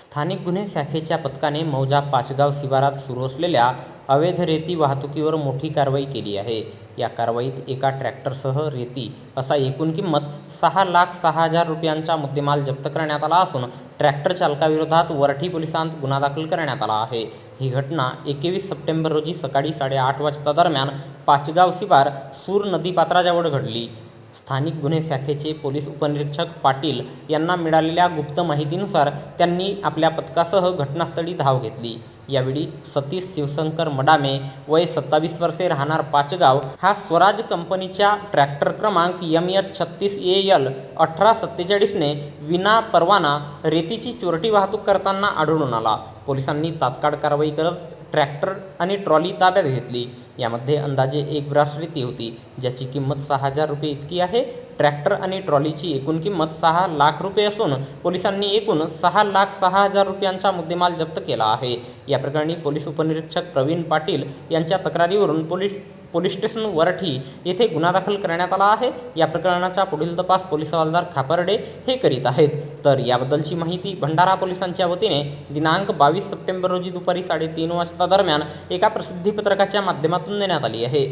स्थानिक गुन्हे शाखेच्या पथकाने मौजा पाचगाव शिवारात सुरू असलेल्या अवैध रेती वाहतुकीवर मोठी कारवाई केली आहे. या कारवाईत एका ट्रॅक्टरसह रेती असा एकूण किंमत सहा लाख सहा हजार रुपयांचा मुद्देमाल जप्त करण्यात आला असून ट्रॅक्टर चालकाविरोधात वरठी पोलिसांत गुन्हा दाखल करण्यात आला आहे. ही घटना एकवीस सप्टेंबर रोजी सकाळी साडेआठ वाजता दरम्यान पाचगाव शिवार सूर नदीपात्राजवळ घडली. स्थानिक गुन्हे शाखेचे पोलीस उपनिरीक्षक पाटील यांना मिळालेल्या गुप्त माहितीनुसार त्यांनी आपल्या पथकासह घटनास्थळी धाव घेतली. यावेळी सतीश शिवशंकर मडामे वय सत्तावीस वर्षे राहणार पाचगाव हा स्वराज कंपनीच्या ट्रॅक्टर क्रमांक एम एच छत्तीस ए एल अठरा सत्तेचाळीसने विना परवाना रेतीची चोरटी वाहतूक करताना आढळून आला. पोलिसांनी तात्काळ कारवाई करत ट्रॅक्टर आणि ट्रॉली ताब्यात घेतली. यामध्ये अंदाजे एक ब्रास रेती होती ज्याची किंमत सहा हजार रुपये इतकी आहे. ट्रॅक्टर आणि ट्रॉलीची एकूण किंमत सहा लाख रुपये असून पोलिसांनी एकूण सहा लाख सहा हजार रुपयांचा मुद्देमाल जप्त केला आहे. या प्रकरणी पोलीस उपनिरीक्षक प्रवीण पाटील यांच्या तक्रारीवरून पोलीस पोलीस स्टेशन वरठी येथे गुन्हा दाखल करण्यात आला आहे. या प्रकरणाचा पुढील तपास पोलीस हवालदार खापर्डे हे करीत आहेत. तर याबद्दलची माहिती भंडारा पोलिसांच्या वतीने दिनांक बावीस सप्टेंबर रोजी दुपारी साडेतीन वाजता दरम्यान एका प्रसिद्धीपत्रकाच्या माध्यमातून देण्यात आली आहे.